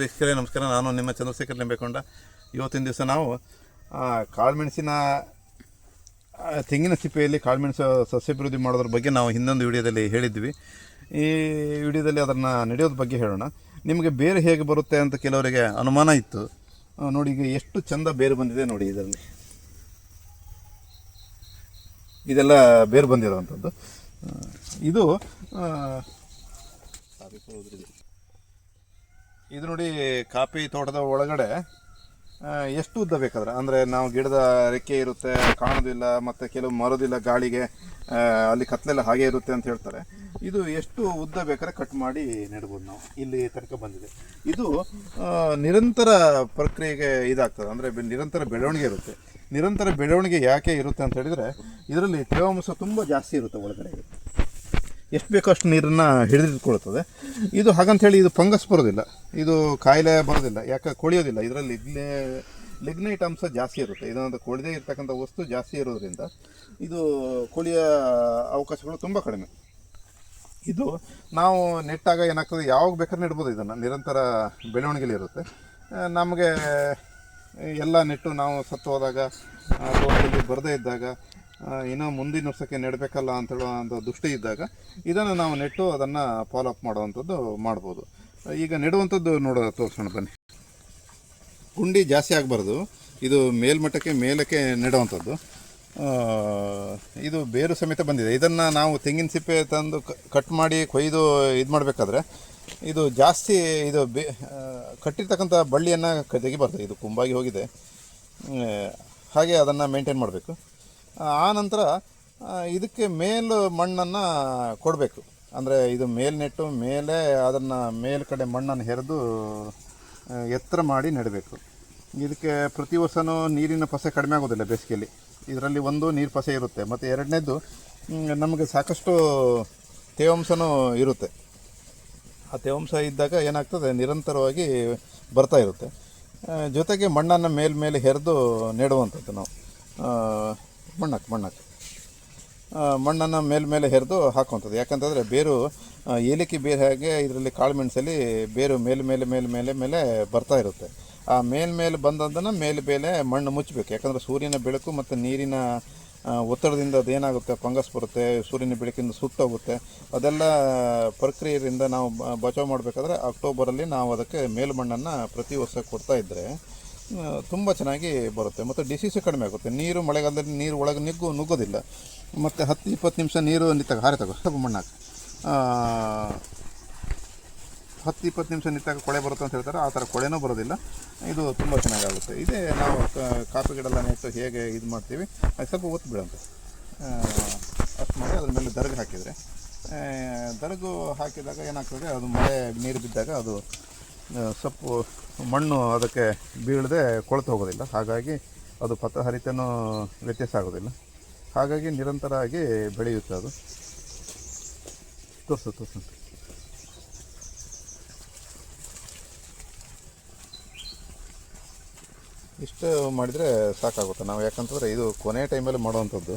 ವೀಕ್ಷಕರೇ, ನಮಸ್ಕಾರ. ನಾನು ನಿಮ್ಮ ಚಂದ್ರಶೇಖರ್ ನಿಂಬೇಕೊಂಡ. ಇವತ್ತಿನ ದಿವಸ ನಾವು ಕಾಳುಮೆಣಸಿನ ತೆಂಗಿನ ಸಿಪ್ಪೆಯಲ್ಲಿ ಕಾಳುಮೆಣಸು ಸಸ್ಯಾಭಿವೃದ್ಧಿ ಮಾಡೋದ್ರ ಬಗ್ಗೆ ನಾವು ಹಿಂದೊಂದು ವಿಡಿಯೋದಲ್ಲಿ ಹೇಳಿದ್ವಿ. ಈ ವಿಡಿಯೋದಲ್ಲಿ ಅದನ್ನು ನಡೆಯೋದ್ರ ಬಗ್ಗೆ ಹೇಳೋಣ. ನಿಮಗೆ ಬೇರೆ ಹೇಗೆ ಬರುತ್ತೆ ಅಂತ ಕೆಲವರಿಗೆ ಅನುಮಾನ ಇತ್ತು. ನೋಡಿ, ಈಗ ಎಷ್ಟು ಚಂದ ಬೇರು ಬಂದಿದೆ ನೋಡಿ ಇದರಲ್ಲಿ. ಇದೆಲ್ಲ ಬೇರು ಬಂದಿರೋವಂಥದ್ದು. ಇದು ಇದು ನೋಡಿ ಕಾಫಿ ತೋಟದ ಒಳಗಡೆ ಎಷ್ಟು ಉದ್ದ ಬೇಕಾದ್ರೆ, ಅಂದರೆ ನಾವು ಗಿಡದ ರೆಕ್ಕೆ ಇರುತ್ತೆ, ಕಾಣೋದಿಲ್ಲ, ಮತ್ತು ಕೆಲವು ಮರೋದಿಲ್ಲ ಗಾಳಿಗೆ ಅಲ್ಲಿ ಕತ್ಲೆಲ್ಲ ಹಾಗೆ ಇರುತ್ತೆ ಅಂತ ಹೇಳ್ತಾರೆ. ಇದು ಎಷ್ಟು ಉದ್ದ ಬೇಕಾದ್ರೆ ಕಟ್ ಮಾಡಿ ನೆಡ್ಬೋದು ನಾವು. ಇಲ್ಲಿ ತನಕ ಬಂದಿದೆ. ಇದು ನಿರಂತರ ಪ್ರಕ್ರಿಯೆಗೆ ಇದಾಗ್ತದೆ. ಅಂದರೆ ನಿರಂತರ ಬೆಳವಣಿಗೆ ಇರುತ್ತೆ. ನಿರಂತರ ಬೆಳವಣಿಗೆ ಯಾಕೆ ಇರುತ್ತೆ ಅಂತ ಹೇಳಿದರೆ, ಇದರಲ್ಲಿ ತೇವಾಂಶ ತುಂಬ ಜಾಸ್ತಿ ಇರುತ್ತೆ ಒಳಗಡೆ. ಎಷ್ಟು ಬೇಕೋ ಅಷ್ಟು ನೀರನ್ನು ಹಿಡಿದಿಟ್ಕೊಳ್ತದೆ. ಇದು ಹಾಗಂತ ಹೇಳಿ ಇದು ಫಂಗಸ್ ಬರೋದಿಲ್ಲ. ಇದು ಕಾಯಿಲೆ ಬರೋದಿಲ್ಲ. ಯಾಕೆ ಕೊಳಿಯೋದಿಲ್ಲ. ಇದರಲ್ಲಿ ಲಿಗ್ನೈಟ್ ಅಂಶ ಜಾಸ್ತಿ ಇರುತ್ತೆ. ಇದೊಂದು ಕೊಳದೇ ಇರ್ತಕ್ಕಂಥ ವಸ್ತು ಜಾಸ್ತಿ ಇರೋದ್ರಿಂದ ಇದು ಕೊಳಿಯ ಅವಕಾಶಗಳು ತುಂಬ ಕಡಿಮೆ. ಇದು ನಾವು ನೆಟ್ಟಾಗ ಏನಾಗ್ತದೆ, ಯಾವಾಗ ಬೇಕಾದ್ರೆ ನೆಡ್ಬೋದು ಇದನ್ನು. ನಿರಂತರ ಬೆಳವಣಿಗೆಲಿ ಇರುತ್ತೆ. ನಮಗೆ ಎಲ್ಲ ನೆಟ್ಟು ನಾವು ಸತ್ತು ಹೋದಾಗ ಅಥವಾ ಬರದೇ ಇದ್ದಾಗ ಇನ್ನೂ ಮುಂದಿನ ವರ್ಷಕ್ಕೆ ನೆಡಬೇಕಲ್ಲ ಅಂತ ಹೇಳೋ ಒಂದು ದೃಷ್ಟಿ ಇದ್ದಾಗ ಇದನ್ನು ನಾವು ನೆಟ್ಟು ಅದನ್ನು ಫಾಲೋ ಅಪ್ ಮಾಡುವಂಥದ್ದು ಮಾಡ್ಬೋದು. ಈಗ ನೆಡುವಂಥದ್ದು ನೋಡೋ ತೋರಿಸೋಣ ಬನ್ನಿ. ಗುಂಡಿ ಜಾಸ್ತಿ ಆಗಬಾರ್ದು. ಇದು ಮೇಲ್ಮಟ್ಟಕ್ಕೆ ಮೇಲಕ್ಕೆ ನೆಡುವಂಥದ್ದು. ಇದು ಬೇರು ಸಮೇತ ಬಂದಿದೆ. ಇದನ್ನು ನಾವು ತೆಂಗಿನ ಸಿಪ್ಪೆ ತಂದು ಕಟ್ ಮಾಡಿ ಕೊಯ್ದು ಇದು ಮಾಡಬೇಕಾದ್ರೆ ಇದು ಜಾಸ್ತಿ ಇದು ಬೇ ಕಟ್ಟಿರ್ತಕ್ಕಂಥ ಬಳ್ಳಿಯನ್ನು ತೆಗಿಬಾರ್ದು. ಇದು ಕುಂಬಾಗಿ ಹೋಗಿದೆ. ಹಾಗೆ ಅದನ್ನು ಮೇಂಟೈನ್ ಮಾಡಬೇಕು. ಆ ನಂತರ ಇದಕ್ಕೆ ಮೇಲು ಮಣ್ಣನ್ನು ಕೊಡಬೇಕು. ಅಂದರೆ ಇದು ಮೇಲ್ನೆಟ್ಟು ಮೇಲೆ ಅದನ್ನು ಮೇಲ್ಕಡೆ ಮಣ್ಣನ್ನು ಹೆರೆದು ಎತ್ತರ ಮಾಡಿ ನೆಡಬೇಕು. ಇದಕ್ಕೆ ಪ್ರತಿ ವರ್ಷವೂ ನೀರಿನ ಪಸೆ ಕಡಿಮೆ ಆಗೋದಿಲ್ಲ ಬೇಸಿಗೆಯಲ್ಲಿ. ಇದರಲ್ಲಿ ಒಂದು ನೀರು ಪಸೆ ಇರುತ್ತೆ. ಮತ್ತು ಎರಡನೇದು ನಮಗೆ ಸಾಕಷ್ಟು ತೇವಾಂಶನೂ ಇರುತ್ತೆ. ಆ ತೇವಾಂಶ ಇದ್ದಾಗ ಏನಾಗ್ತದೆ, ನಿರಂತರವಾಗಿ ಬರ್ತಾ ಇರುತ್ತೆ. ಜೊತೆಗೆ ಮಣ್ಣನ್ನು ಮೇಲ್ಮೇಲೆ ಹೆರೆದು ನೆಡುವಂಥದ್ದು ನಾವು. ಮಣ್ಣಕ್ಕೆ ಮಣ್ಣಾಕಿ. ಮಣ್ಣನ್ನು ಮೇಲ್ಮೇಲೆ ಹೆರೆದು ಹಾಕುವಂಥದ್ದು ಯಾಕಂತಂದರೆ ಬೇರು ಏಲಿಕೆ ಬೇರು ಹಾಗೆ ಇದರಲ್ಲಿ ಕಾಳುಮೆಣಸಲ್ಲಿ ಬೇರು ಮೇಲೆ ಮೇಲೆ ಮೇಲೆ ಮೇಲೆ ಬರ್ತಾ ಇರುತ್ತೆ. ಆ ಮೇಲ್ಮೇಲೆ ಬಂದದ್ದನ್ನು ಮೇಲೆ ಮೇಲೆ ಮಣ್ಣು ಮುಚ್ಚಬೇಕು. ಯಾಕಂದರೆ ಸೂರ್ಯನ ಬೆಳಕು ಮತ್ತು ನೀರಿನ ಒತ್ತಡದಿಂದ ಅದೇನಾಗುತ್ತೆ ಫಂಗಸ್ ಬರುತ್ತೆ, ಸೂರ್ಯನ ಬೆಳಕಿಂದ ಸುಟ್ಟೋಗುತ್ತೆ ಅದೆಲ್ಲ ಪ್ರಕ್ರಿಯೆಯಿಂದ ನಾವು ಬಚಾವ್ ಮಾಡಬೇಕಾದ್ರೆ ಅಕ್ಟೋಬರಲ್ಲಿ ನಾವು ಅದಕ್ಕೆ ಮೇಲ್ಮಣ್ಣನ್ನು ಪ್ರತಿ ವರ್ಷ ಕೊಡ್ತಾ ಇದ್ದರೆ ತುಂಬ ಚೆನ್ನಾಗಿ ಬರುತ್ತೆ. ಮತ್ತು ಡಿಸೀಸು ಕಡಿಮೆ ಆಗುತ್ತೆ. ನೀರು ಮಳೆಗಾಲದಲ್ಲಿ ನೀರು ಒಳಗೆ ನುಗ್ಗು, ನುಗ್ಗೋದಿಲ್ಲ. ಮತ್ತು ಹತ್ತು, ಇಪ್ಪತ್ತು ನಿಮಿಷ ನೀರು ನಿಂತಾಗ ಹಾರೆ ತಗೋ ಸ್ವಲ್ಪ ಮಣ್ಣಾಕ ಹತ್ತು, ಇಪ್ಪತ್ತು ನಿಮಿಷ ನಿಂತಾಗ ಕೊಳೆ ಬರುತ್ತೆ ಅಂತ ಹೇಳ್ತಾರೆ. ಆ ಥರ ಕೊಳೆನೂ ಬರೋದಿಲ್ಲ. ಇದು ತುಂಬ ಚೆನ್ನಾಗಾಗುತ್ತೆ. ಇದೇ ನಾವು ಕಾಫಿ ಗಿಡ ಎಲ್ಲ ನೆಟ್ಟು ಹೇಗೆ ಇದು ಮಾಡ್ತೀವಿ. ಅದು ಸ್ವಲ್ಪ ಒತ್ತು ಬಿಡಂತೆ ಅಷ್ಟು ಮಾಡಿ ಅದ್ರ ಮೇಲೆ ದರ್ಗ ಹಾಕಿದರೆ. ದರಗು ಹಾಕಿದಾಗ ಏನಾಗ್ತದೆ? ಅದು ಮಳೆ ನೀರು ಬಿದ್ದಾಗ ಅದು ಸೊಪ್ಪು, ಮಣ್ಣು ಅದಕ್ಕೆ ಬೀಳದೆ ಕೊಳೆತು ಹೋಗೋದಿಲ್ಲ. ಹಾಗಾಗಿ ಅದು ಪತ್ರ ಹರಿತನೂ ವ್ಯತ್ಯಾಸ ಆಗೋದಿಲ್ಲ. ಹಾಗಾಗಿ ನಿರಂತರವಾಗಿ ಬೆಳೆಯುತ್ತೆ ಅದು. ತೋರಿಸು ತೋರಿಸು. ಇಷ್ಟು ಮಾಡಿದರೆ ಸಾಕಾಗುತ್ತೆ. ನಾವು ಯಾಕಂತಂದರೆ ಇದು ಕೊನೆ ಟೈಮಲ್ಲಿ ಮಾಡುವಂಥದ್ದು.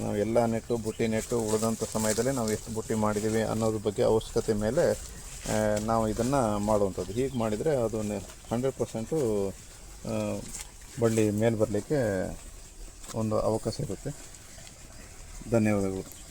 ನಾವು ಎಲ್ಲ ನೆಟ್ಟು, ಬುಟ್ಟಿ ನೆಟ್ಟು ಉಳಿದಂಥ ಸಮಯದಲ್ಲಿ ನಾವು ಎಷ್ಟು ಬುಟ್ಟಿ ಮಾಡಿದ್ದೀವಿ ಅನ್ನೋದ್ರ ಬಗ್ಗೆ ಅವಶ್ಯಕತೆ ಮೇಲೆ ನಾವು ಇದನ್ನು ಮಾಡುವಂಥದ್ದು. ಹೀಗೆ ಮಾಡಿದರೆ ಅದು ಹಂಡ್ರೆಡ್ ಪರ್ಸೆಂಟು ಬಳ್ಳಿ ಮೇಲೆ ಬರಲಿಕ್ಕೆ ಒಂದು ಅವಕಾಶ ಇರುತ್ತೆ. ಧನ್ಯವಾದಗಳು.